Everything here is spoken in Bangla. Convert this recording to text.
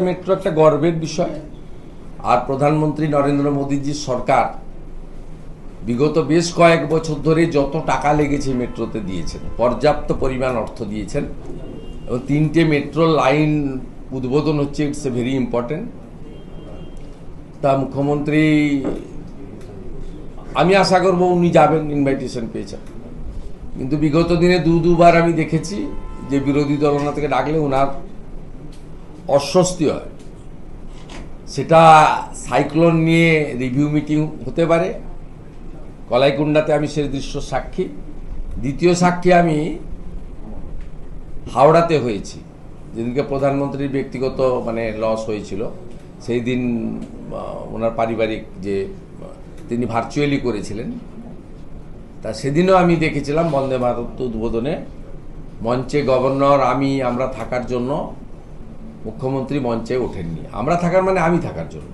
মেট্রো একটা গর্বের বিষয়। আর প্রধানমন্ত্রী নরেন্দ্র মোদীজির সরকার বিগত বেশ কয়েক বছর ধরে যত টাকা লেগেছে মেট্রোতে দিয়েছেন, পর্যাপ্ত পরিমাণ অর্থ দিয়েছেন, এবং তিনটে মেট্রো লাইন উদ্বোধন হচ্ছে, ইটস এ ভেরি ইম্পর্টেন্ট। তা মুখ্যমন্ত্রী, আমি আশা করব উনি যাবেন ইনভাইটেশন পেয়েছেন। কিন্তু বিগত দিনে দু দুবার আমি দেখেছি যে বিরোধী দল ওনা থেকে ডাকলে ওনার অস্বস্তি হয়। সেটা সাইক্লোন নিয়ে রিভিউ মিটিং হতে পারে। কলাইকুণ্ডাতে আমি সে দৃশ্য সাক্ষী। দ্বিতীয় সাক্ষী আমি হাওড়াতে হয়েছি। যেদিনকে প্রধানমন্ত্রীর ব্যক্তিগত মানে লস হয়েছিল, সেই দিন ওনার পারিবারিক যে তিনি ভার্চুয়ালি করেছিলেন। তা সেদিনও আমি দেখেছিলাম বন্দে ভারত উদ্বোধনে। মঞ্চে গভর্নর আমি, আমরা থাকার জন্য মুখ্যমন্ত্রী মঞ্চে ওঠেননি। আমরা থাকার মানে আমি থাকার জন্য।